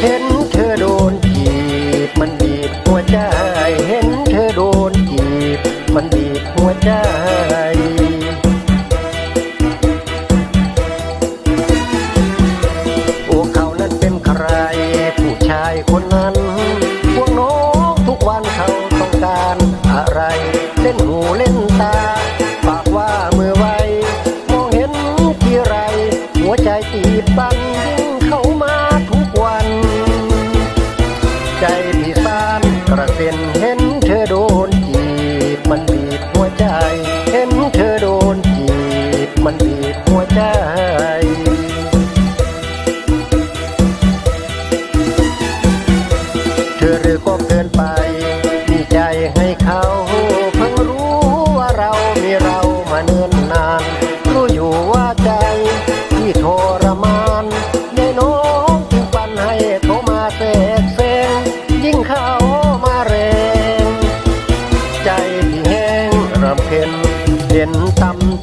เห็นเธอโดนจีบ มันบีบหัวใจ เห็นเธอโดนจีบ มันบีบหัวใจโอ้เขานั้นเป็นใคร ผู้ชายคนนั้น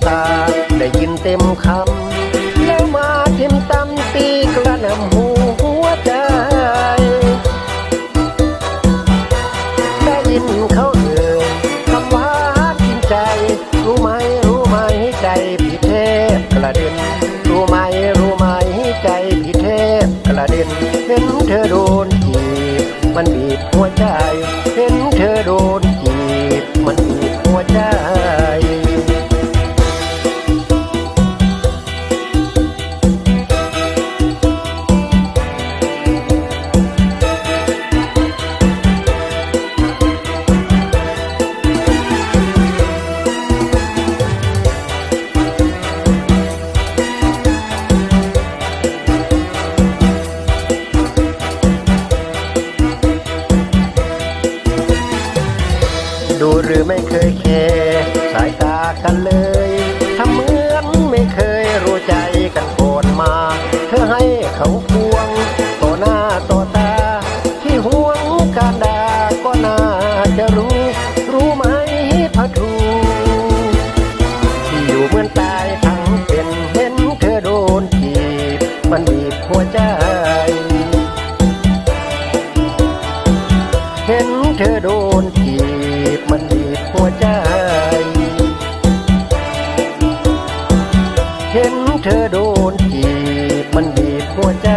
ตา ได้ยินเต็มคำ แล้วมาทิมตำตีกระหนำหัวใจ ได้ยินเขาเอ่ยคำว่ากินใจ รู้ไหมรู้ไหมใจพี่เทพกระเด็น รู้ไหมรู้ไหมใจพี่เทพกระเด็นเห็นเธอโดนจีบมันบีบหัวใจ เห็นเธอโดน หรือไม่เคยแคร์สายตากันเลยทำเหมือนไม่เคยรู้ใจกันก่อนมา เธอให้เขาควงต่อหน้าต่อตา ที่ห่วงการด่าก็น่าจะรู้ รู้ไหมพัทรูที่อยู่เหมือนตายทั้งเป็นเห็นเธอโดนจีบมันบีบหัวใจเห็นเธอโดนจีบมัน หัวใจ เห็นเธอโดนจีบมันบีบหัวใจ